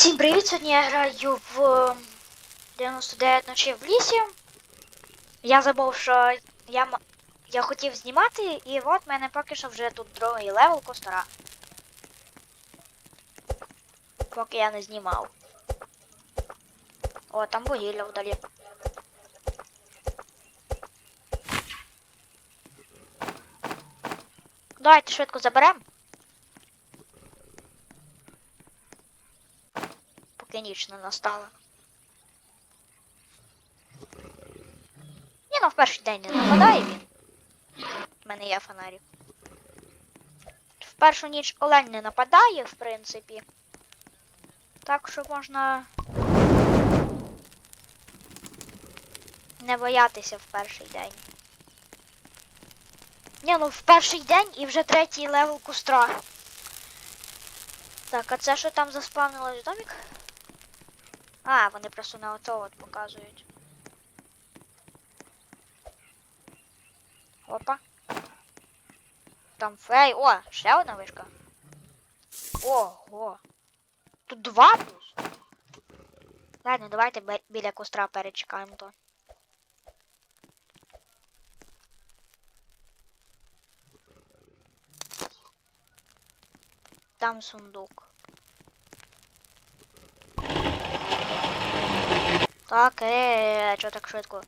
Всім привіт! Сьогодні я граю в е, 99 ночей в лісі. Я забув, що я, я хотів знімати, і от мене поки що вже тут другий левел костера. Поки я не знімав. О, там вугілля вдалі. Давайте швидко заберемо. Поки ніч не настала. Ні, ну в перший день не нападає він. У мене є фонарик. В першу ніч олень не нападає, в принципі. Так що можна не боятися в перший день. Ні, ну в перший день і вже третій левел костра. Так, а це що там заспавнилось домик? А, вони просто на ото от показують. Опа. Там фей. О, ще одна вишка. Ого. Тут два плюс. Ладно, давайте біля костра перечекаємо то. Там сундук. Так, е, чого так швидко?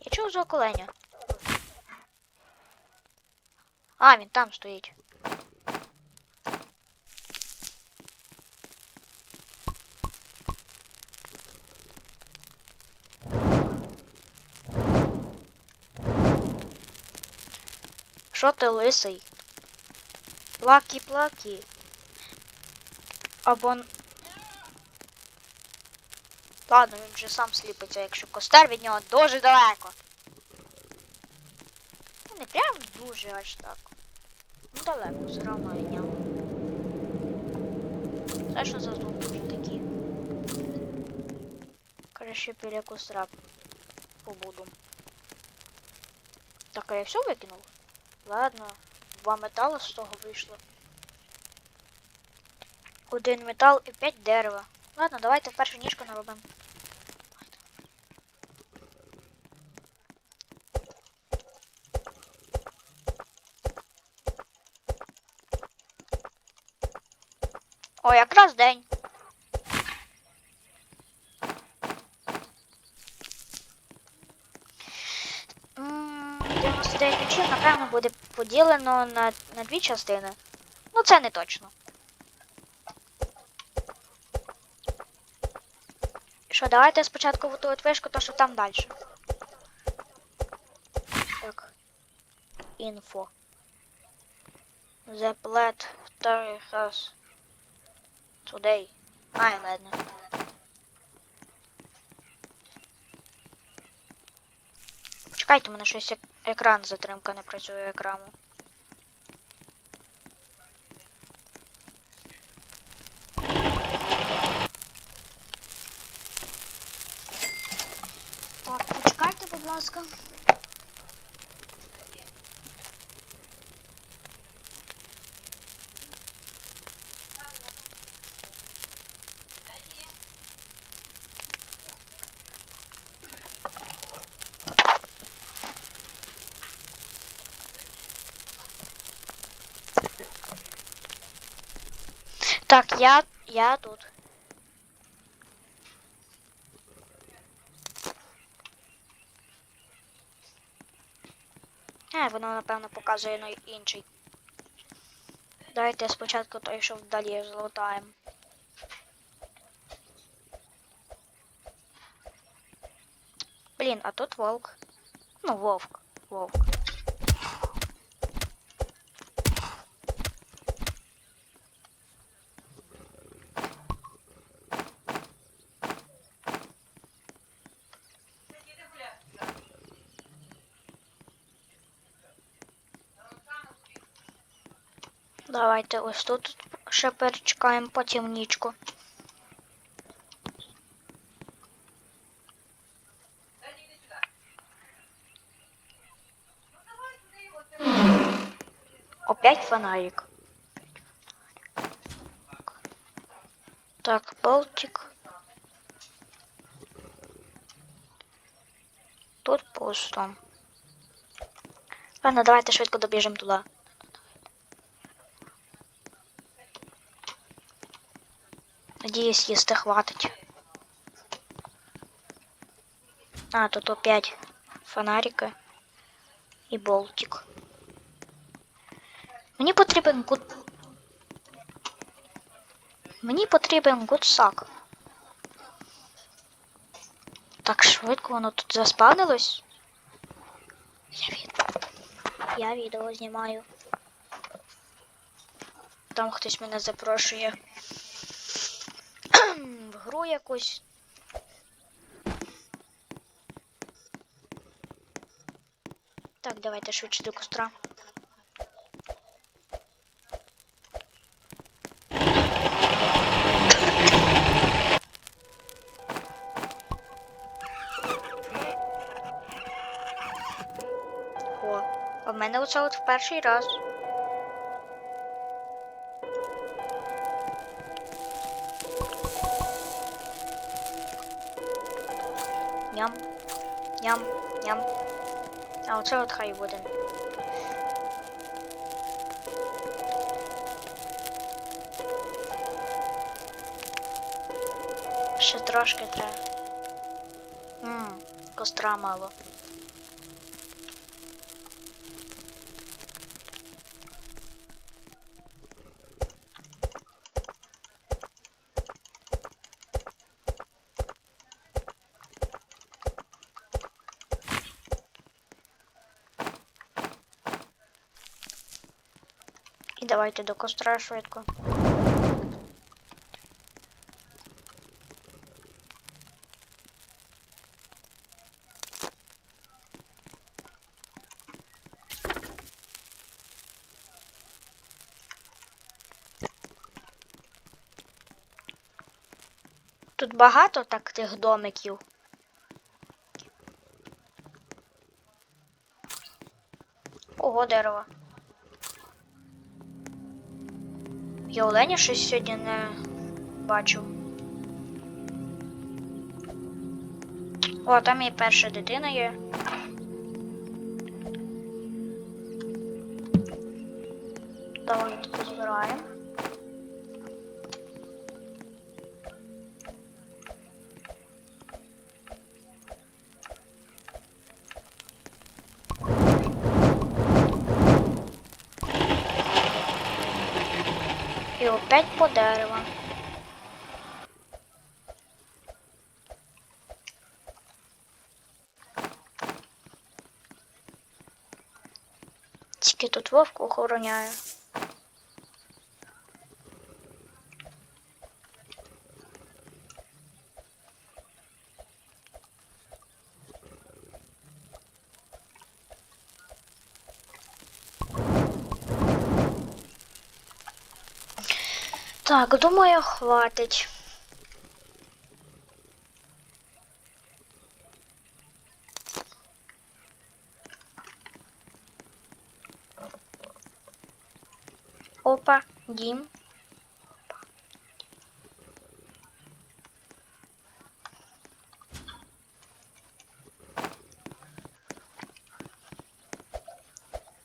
Я чув звук оленя. А, він там стоїть. Що ти лисий? Плакі, плакі. Або... Ладно, він вже сам сліпиться, якщо костер від нього дуже далеко. Не прям дуже аж так. Ну далеко, все одно від нього. Це що за звуки вже такі? Краще біля костра побуду. Так, а я все викинув? Ладно, два метали з того вийшло. Один метал і п'ять дерева. Ладно, давайте першу ніжку наробимо. О, якраз день. 99 ночів, напевно, буде поділено на, на дві частини. Ну, це не точно. Що, давайте спочатку в ту от вишку, то що там далі. Так. Інфо. The plat has today. Ай, ладно. Чекайте, мене щось ек- екран затримка не працює екрану. Так, я, я тут. А, воно, напевно, показує на інший. Давайте спочатку той, що вдалі злутаємо. Блін, а тут вовк. Ну, вовк. Вовк. Давайте ось тут ще перечекаємо потім нічку. П'ять фонарик. Так, болтик. Тут пусто. Ладно, давайте швидко добіжимо туди. Надіюсь, їсти хватить. А, тут опять фонарики і болтик. Мені потрібен гуд... Мені потрібен гудсак. Так швидко воно тут заспавнилось. Я відео. Я відео знімаю. Там хтось мене запрошує. Гру якусь. Так, давайте швидше до костра. О, в мене оце от в перший раз. Ням, ням, ням. А оце от хай буде. Ще трошки треба. Ммм, костра мало. Давайте до костра швидко. Тут багато так тих домиків. Ого, дерево. Я оленя щось сьогодні не бачив. О, там і перша дитина є. Давайте позбираємо. Опять по дереву. Тільки тут вовк охороняє. Так, думаю, хватить. Опа, дім.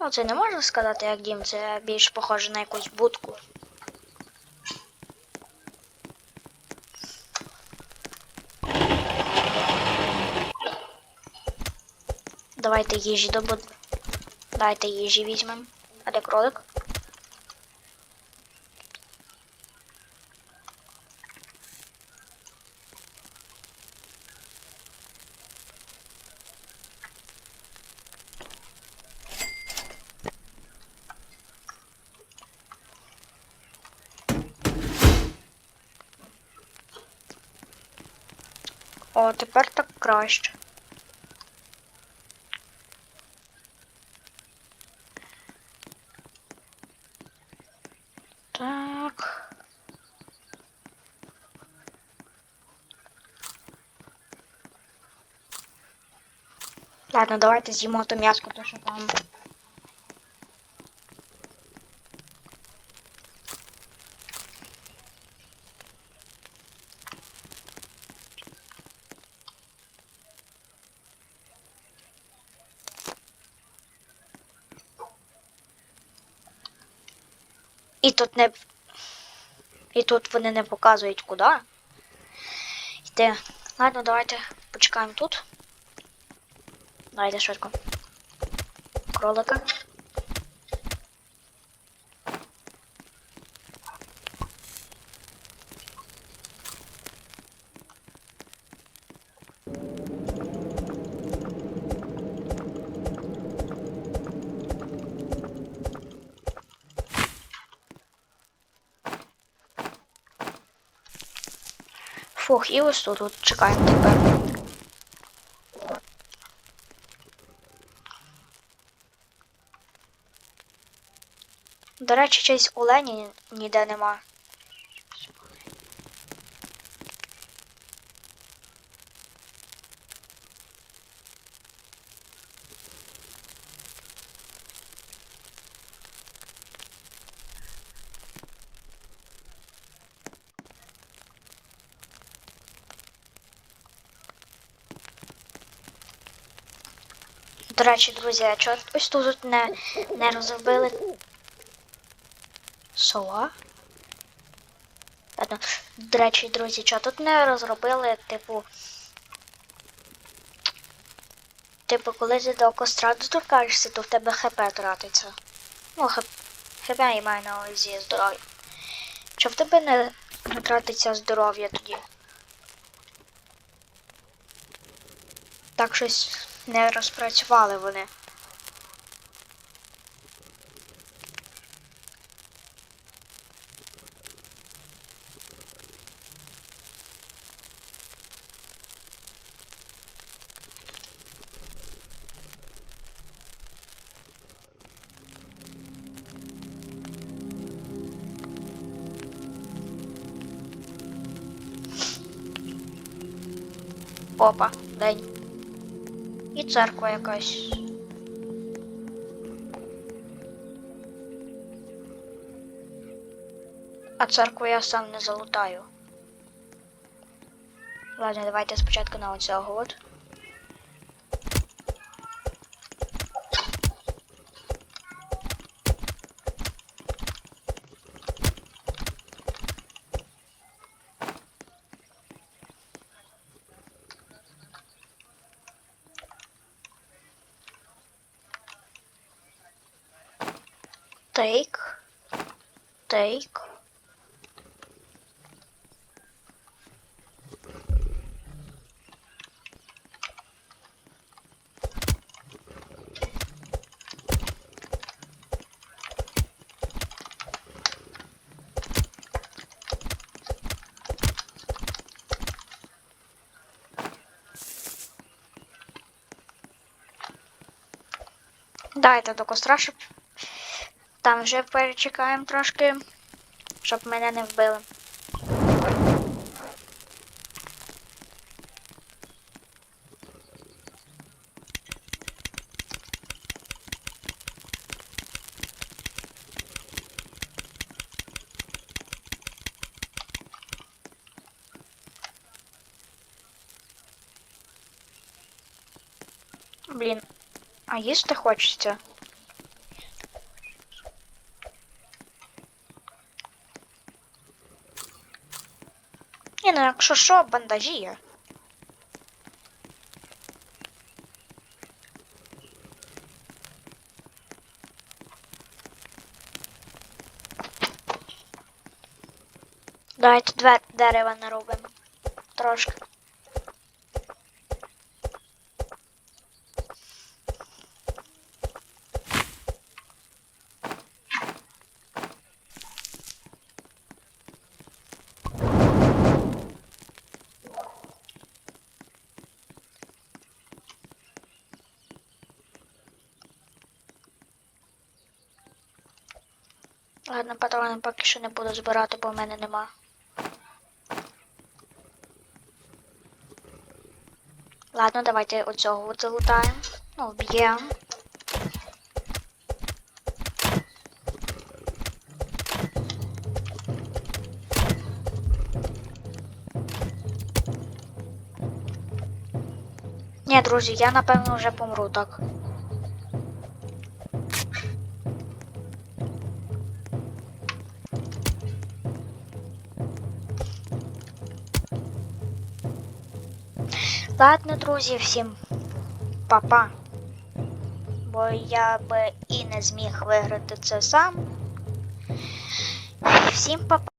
Ну, це не можна сказати, як дім, це більш похоже на якусь будку. Давайте їжі добуд... Давайте їжі візьмемо. А де кролик? О, тепер так краще. Ладно, давайте з'їмо то м'яско, то що там. І тут не... І тут вони не показують куди. Йде. Ладно, давайте почекаємо тут. Давайте швидко. Кролика. Фух, і ось тут, тут чекаємо тепер. Речі, чись олені ніде нема. До речі, друзі, а чого ось тут не, не розробили Ладно. До речі, друзі, чого тут не розробили, типу. Типу, коли ти до костра доторкаєшся, то в тебе ХП тратиться. Ну, хп, ХП я маю на увазі здоров'я. Що в тебе не тратиться здоров'я тоді? Так щось не розпрацювали вони. Опа, день. І церква якась. А церкву я сам не залутаю. Ладно, давайте спочатку на оцього от. Take. Take. Дайте до костра, щоб там вже перечекаємо трошки, щоб мене не вбили. Блін, а їсти хочеться? Ну якщо що, бандажі є. Давайте два дерева наробимо. Трошки. Ладно, патрони поки що не буду збирати, бо в мене нема. Ладно, давайте оцього залутаємо. Ну, вб'ємо. Ні, друзі, я напевно вже помру так. Ладно, друзі, всім па-па. Бо я би і не зміг виграти це сам. Всім па-па.